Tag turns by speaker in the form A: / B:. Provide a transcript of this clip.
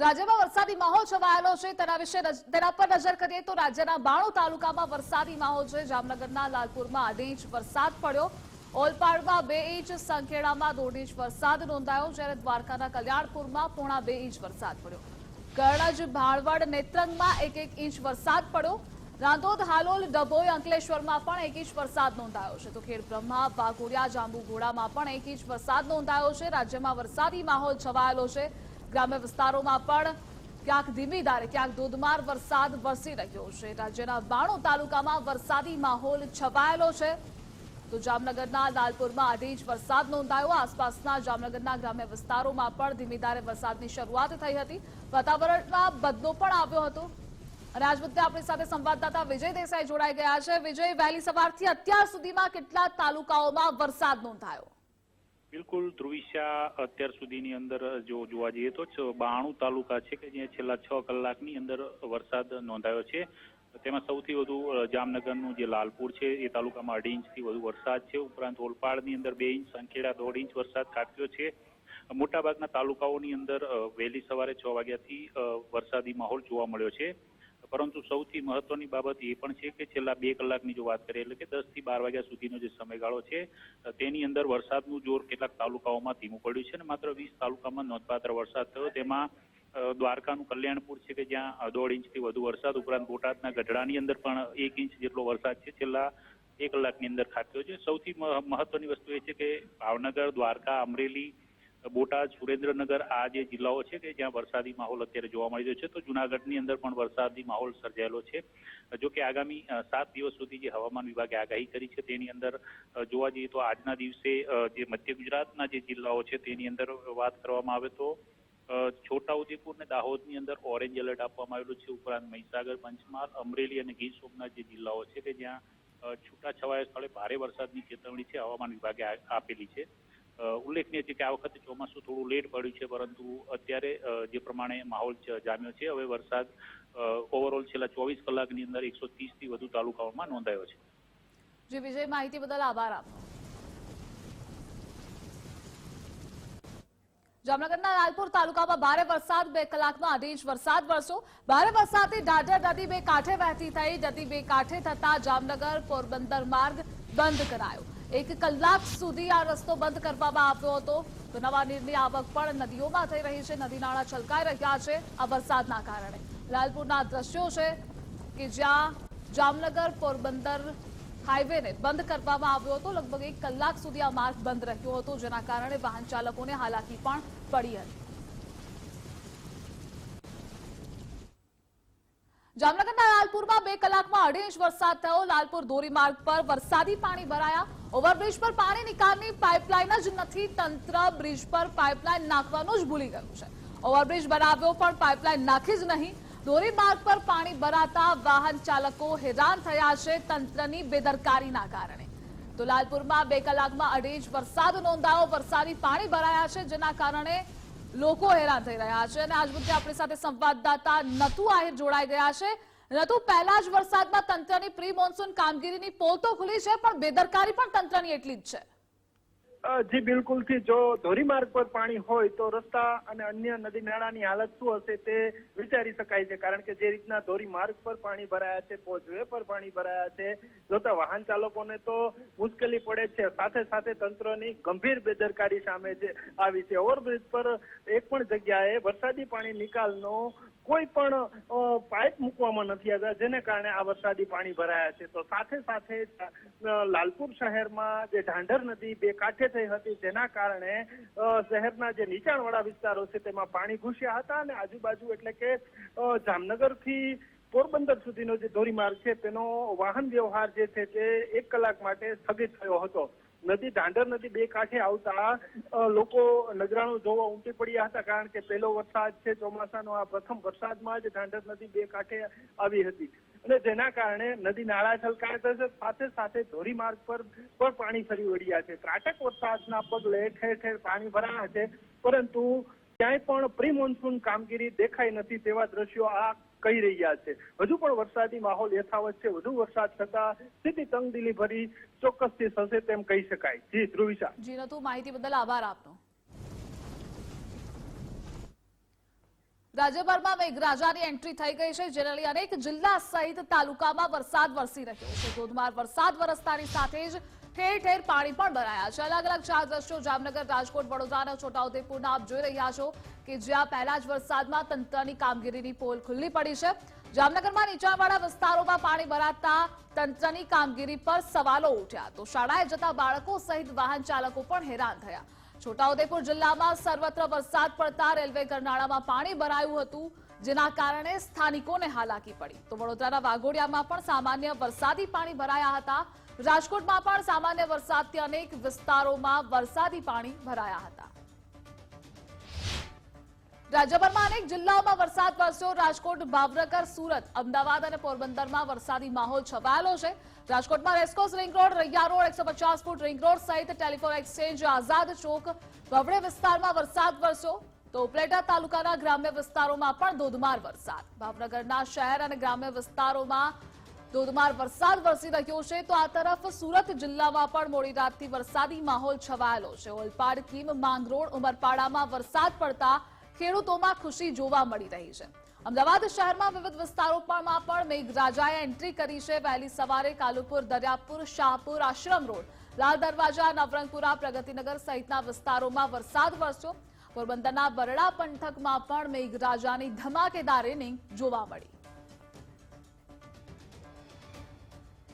A: રાજ્યમાં વરસાદી માહોલ છવાયેલો છે. તેના વિશે તેના પર નજર કરીએ તો રાજ્યના બાણુ તાલુકામાં વરસાદી માહોલ છે. જામનગરના લાલપુરમાં અઢી ઇંચ વરસાદ પડ્યો. ઓલપાડમાં બે ઇંચ, સંખેડામાં દોઢ ઇંચ વરસાદ નોંધાયો, જ્યારે દ્વારકાના કલ્યાણપુરમાં પોણા બે ઇંચ વરસાદ પડ્યો. કરણજ ભાણવડ નેત્રંગમાં એક એક ઇંચ વરસાદ પડ્યો. રાંધોદ, હાલોલ, ડભોઈ, અંકલેશ્વરમાં પણ એક ઇંચ વરસાદ નોંધાયો છે. તો ખેડ બ્રહ્મા, વાઘોડિયા, જાંબુઘોડામાં પણ એક ઇંચ વરસાદ નોંધાયો છે. રાજ્યમાં વરસાદી માહોલ છવાયેલો છે. ગ્રામ્ય વિસ્તારોમાં પણ ક્યાંક ધીમી ધારે, ક્યાંક ધોધમાર વરસાદ વરસી રહ્યો છે. રાજ્યના બાણો તાલુકામાં વરસાદી માહોલ છવાયેલો છે. તો જામનગરના લાલપુરમાં આજે જ વરસાદ નોંધાયો. આસપાસના જામનગરના ગ્રામ્ય વિસ્તારોમાં પણ ધીમી ધારે વરસાદની શરૂઆત થઈ હતી. વાતાવરણમાં બદલો પણ આવ્યો હતો. અને આજ મુદ્દે આપણી સાથે સંવાદદાતા વિજય દેસાઈ જોડાઈ ગયા છે. વિજય, વહેલી સવારથી અત્યાર સુધીમાં કેટલા તાલુકાઓમાં વરસાદ નોંધાયો?
B: બિલકુલ ધ્રુવિશા અત્યાર સુધીની અંદર જો જોવા જઈએ તો બાણું તાલુકા છે કે જ્યાં છેલ્લા છ કલાકની અંદર વરસાદ નોંધાયો છે. તેમાં સૌથી વધુ જામનગરનું જે લાલપુર છે એ તાલુકામાં અઢી ઇંચથી વધુ વરસાદ છે. ઉપરાંત ઓલપાડની અંદર બે ઇંચ, સંખેડા દોઢ ઇંચ વરસાદ ખાબક્યો છે. મોટાભાગના તાલુકાઓની અંદર વહેલી સવારે છ વાગ્યાથી વરસાદી માહોલ જોવા મળ્યો છે. પરંતુ સૌથી મહત્વની બાબત એ પણ છે કે છેલ્લા બે કલાકની જો વાત કરીએ, એટલે કે દસથી બાર વાગ્યા સુધીનો જે સમયગાળો છે તેની અંદર વરસાદનું જોર કેટલાક તાલુકાઓમાં ધીમું પડ્યું છે અને માત્ર વીસ તાલુકામાં નોંધપાત્ર વરસાદ થયો. તેમાં દ્વારકાનું કલ્યાણપુર છે કે જ્યાં દોઢ ઇંચથી વધુ વરસાદ ઉપરાંત બોટાદના ગઢડાની અંદર પણ એક ઇંચ જેટલો વરસાદ છે, છેલ્લા એક કલાકની અંદર ખાબક્યો છે. સૌથી મહત્વની વસ્તુ એ છે કે ભાવનગર, દ્વારકા, અમરેલી બોટાદ સુરેન્દ્રનગર આ જે જિલ્લાઓ છે કે જ્યાં વરસાદી માહોલ અત્યારે જોવા મળી રહ્યો છે, તો જુનાગઢની અંદર પણ વરસાદી માહોલ સર્જાયેલો છે. જો કે આગામી સાત દિવસ સુધી જે હવામાન વિભાગે આગાહી કરી છે, તેની અંદર જોવા જઈએ તો આજના દિવસે જે મધ્ય ગુજરાતના જે જિલ્લાઓ છે, તેની અંદર વાત કરવામાં આવે તો છોટાઉદેપુર અને દાહોદની અંદર ઓરેન્જ એલર્ટ આપવામાં આવેલું છે. ઉપરાંત મહીસાગર, પંચમહાલ, અમરેલી અને ગીર સોમનાથ જે જિલ્લાઓ છે કે જ્યાં છૂટાછવાયા સ્થળે ભારે વરસાદની ચેતવણી છે, હવામાન વિભાગે આપેલી છે. ઉલ્લેખનીય છે કે આ વખતે ચોમાસું થોડું લેટ પડ્યું છે, પરંતુ અત્યારે જે પ્રમાણે માહોલ જામ્યો છે, હવે વરસાદ ઓવરઓલ છેલ્લા ચોવીસ કલાકની અંદર એકસો થી વધુ તાલુકાઓમાં નોંધાયો છે.
A: જે વિજય માહિતી બદલ આભાર આપનો. જામનગરના લાલપુર તાલુકામાં ભારે વરસાદ, બે કલાકમાં અઢી ઇંચ વરસાદ વરસ્યો. ભારે વરસાદથી ઢાઢર નદી બે કાંઠે વહેતી થઈ નદી બે કાંઠે થતા જામનગર પોરબંદર માર્ગ બંધ કરાયો. એક કલાક સુધી આ રસ્તો બંધ કરવામાં આવ્યો હતો. તો નવા નીરની આવક પણ નદીઓમાં થઈ રહી છે. નદી નાળા છલકાઈ રહ્યા છે આ વરસાદના કારણે. લાલપુરના દ્રશ્યો છે કે જ્યાં જામનગર પોરબંદર હાઈવેને બંધ કરવામાં આવ્યો હતો. લગભગ એક કલાક સુધી આ માર્ગ બંધ રહ્યો હતો, જેના કારણે વાહન ચાલકોને હાલાકી પણ પડી હતી. જામનગરના લાલપુરમાં બે કલાકમાં અઢી ઇંચ વરસાદ થયો. લાલપુર ધોરીમાર્ગ પર વરસાદી પાણી ભરાયા. ઓવરબ્રિજ પર પાણી નિકાલની પાઇપલાઇન જ નથી. તંત્ર બ્રિજ પર પાઇપલાઇન નાખવાનું જ ભૂલી ગયું છે. ઓવરબ્રિજ બનાવ્યો, પણ પાઇપલાઇન નાખી જ નહીં. ધોરીમાર્ગ પર પાણી ભરાતા વાહન ચાલકો હેરાન થયા છે તંત્રની બેદરકારીના કારણે. તો લાલપુરમાં બે કલાકમાં અઢી ઇંચ વરસાદ નોંધાયો. વરસાદી પાણી ભરાયા છે, જેના કારણે લોકો હેરાન થઈ રહ્યા છે. અને આજ મુદ્દે આપણી સાથે સંવાદદાતા નતુ આહિર જોડાઈ ગયા છે. નતુ પહેલા જ વરસાદમાં તંત્રની પ્રી મોન્સૂન કામગીરીની પોલ તો ખુલી છે, પણ બેદરકારી પણ તંત્રની એટલી જ છે.
C: જી બિલકુલથી જો ધોરીમાર્ગ પર પાણી હોય તો રસ્તા અને અન્ય નદી નાળાની હાલત શું હશે તે વિચારી શકાય છે. કારણ કે જે રીતના ધોરીમાર્ગ પર પાણી ભરાયા છે કોઝવે પર પાણી ભરાયા છે, જોતા વાહન ચાલકોને તો મુશ્કેલી પડે છે. સાથે સાથે તંત્રની ગંભીર બેદરકારી સામે જે આવી છે. ઓવરબ્રિજ પર એક પણ જગ્યાએ વરસાદી પાણી નિકાલનો કોઈ પણ પાઇપ મૂકવામાં નથી આવ્યા, જેને કારણે આ વરસાદી પાણી ભરાયા છે. તો સાથે સાથે લાલપુર શહેરમાં જે ઢાંઢર નદી, બે કાંઠે થઈ હતી. જેના કારણે શહેરના જે નીચાણવાળા વિસ્તારો છે તેમાં પાણી ઘૂસ્યા હતા અને આજુબાજુ એટલે કે જામનગર જામનગરથી પોરબંદર સુધીનો જે ધોરીમાર્ગ છે, તેનો વાહન વ્યવહાર જે છે તે એક કલાક માટે સ્થગિત થયો હતો. નદી ઢાંઢર નદી બે કાંઠે આવતા લોકો નજરાણું જોવા ઉમટી પડ્યા હતા કારણ કે પહેલો વરસાદ છે, ચોમાસાનો આ પ્રથમ વરસાદમાં જ ઢાંડર નદી બે કાંઠે આવી હતી. અને જેના કારણે નદી નાળા છલકાયા છે, સાથે સાથે ધોરીમાર્ગ પર પણ પાણી ફરી વળ્યા છે. ત્રાટક વરસાદના પગલે ઠેર ઠેર પાણી ભરાયા છે, પરંતુ ક્યાંય પણ પ્રી મોન્સૂન કામગીરી દેખાઈ નથી તેવા દ્રશ્યો આ કહી રહ્યા છે. હજુ પણ વરસાદી માહોલ યથાવત છે. વધુ વરસાદ થતા સ્થિતિ તંગદિલી ભરી ચોક્કસથી થશે તેમ કહી શકાય. જી ધ્રુવિશા
A: જી નતુ માહિતી બદલ આભાર આપનો. રાજ્યભરમાં મેઘરાજાની એન્ટ્રી થઈ ગઈ છે, જેને લઈ અનેક જિલ્લા સહિત તાલુકામાં વરસાદ વરસી રહ્યો છે. ધોધમાર વરસાદ વરસતાની સાથે જ ઠેર ઠેર પાણી પણ ભરાયા છે. અલગ અલગ ચાર દ્રશ્યો જામનગર, રાજકોટ, વડોદરા અને છોટાઉદેપુરના આપ જોઈ રહ્યા છો કે જ્યાં પહેલા જ વરસાદમાં તંત્રની કામગીરીની પોલ ખુલ્લી પડી છે. જામનગરમાં નીચાણવાળા વિસ્તારોમાં પાણી ભરાતા તંત્રની કામગીરી પર સવાલો ઉઠ્યા તો શાળાએ જતા બાળકો સહિત વાહન ચાલકો પણ હેરાન થયા. છોટાઉદેપુર જિલ્લામાં સર્વત્ર વરસાદ પડતા રેલવે ગરનાળામાં પાણી ભરાયું હતું. જેના કારણે સ્થાનિકોને હાલાકી પડી. તો વડોદરાના વાઘોડિયામાં પણ સામાન્ય વરસાદી પાણી ભરાયા હતા. રાજકોટમાં પણ સામાન્ય વરસાદથી અનેક વિસ્તારોમાં વરસાદી પાણી ભરાયા હતા. રાજ્યભરમાં અનેક જિલ્લાઓમાં વરસાદ વરસ્યો. રાજકોટ, ભાવનગર, સુરત, અમદાવાદ અને પોરબંદરમાં વરસાદી માહોલ છવાયેલો છે. રાજકોટમાં racecourse ring road Raiya road એકસો ફૂટ રિંગ રોડ સહિત ટેલિફોન એક્સચેન્જ, આઝાદ ચોક વવડે વિસ્તારમાં વરસાદ વરસ્યો. તો ઉપલેટા તાલુકાના ગ્રામ્ય વિસ્તારોમાં પણ ધોધમાર વરસાદ. ભાવનગરના શહેર અને ગ્રામ્ય વિસ્તારોમાં ધોધમાર વરસાદ વરસી રહ્યો છે. તો આ તરફ સુરત જિલ્લામાં પણ મોડી રાતથી વરસાદી માહોલ છવાયેલો છે. ઓલપાડ કીમ માંગરોળ, ઉમરપાડામાં વરસાદ પડતા ખેડૂતોમાં ખુશી જોવા મળી રહી છે. અમદાવાદ શહેરમાં વિવિધ વિસ્તારોમાં પણ મેઘરાજાએ એન્ટ્રી કરી છે. વહેલી સવારે કાલુપુર, દરિયાપુર, શાહપુર, આશ્રમ રોડ, લાલ દરવાજા, નવરંગપુરા, પ્રગતિનગર સહિતના વિસ્તારોમાં વરસાદ વરસ્યો. પોરબંદરના બરડા પંથકમાં પણ મેઘરાજાની ધમાકેદાર ઇનિંગ જોવા મળી.